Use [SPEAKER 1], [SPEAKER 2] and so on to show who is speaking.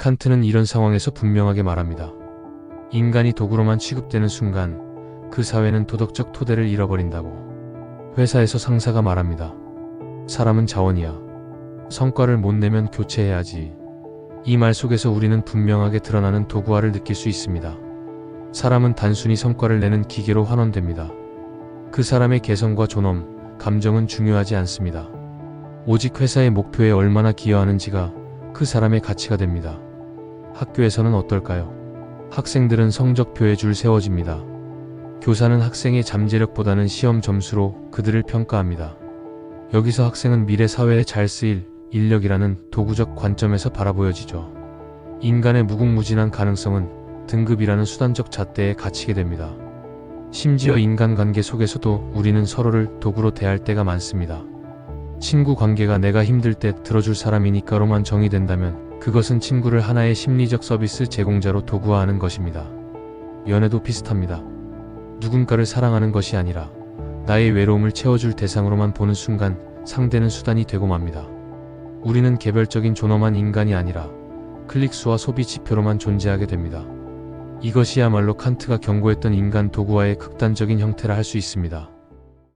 [SPEAKER 1] 칸트는 이런 상황에서 분명하게 말합니다. 인간이 도구로만 취급되는 순간 그 사회는 도덕적 토대를 잃어버린다고. 회사에서 상사가 말합니다. 사람은 자원이야. 성과를 못 내면 교체해야지. 이 말 속에서 우리는 분명하게 드러나는 도구화를 느낄 수 있습니다. 사람은 단순히 성과를 내는 기계로 환원됩니다. 그 사람의 개성과 존엄, 감정은 중요하지 않습니다. 오직 회사의 목표에 얼마나 기여하는지가 그 사람의 가치가 됩니다. 학교에서는 어떨까요? 학생들은 성적표에 줄 세워집니다. 교사는 학생의 잠재력보다는 시험 점수로 그들을 평가합니다. 여기서 학생은 미래 사회에 잘 쓰일 인력이라는 도구적 관점에서 바라보여지죠. 인간의 무궁무진한 가능성은 등급이라는 수단적 잣대에 갇히게 됩니다. 심지어 인간관계 속에서도 우리는 서로를 도구로 대할 때가 많습니다. 친구 관계가 내가 힘들 때 들어줄 사람이니까로만 정의된다면 그것은 친구를 하나의 심리적 서비스 제공자로 도구화하는 것입니다. 연애도 비슷합니다. 누군가를 사랑하는 것이 아니라 나의 외로움을 채워줄 대상으로만 보는 순간 상대는 수단이 되고 맙니다. 우리는 개별적인 존엄한 인간이 아니라 클릭수와 소비 지표로만 존재하게 됩니다. 이것이야말로 칸트가 경고했던 인간 도구화의 극단적인 형태라 할 수 있습니다.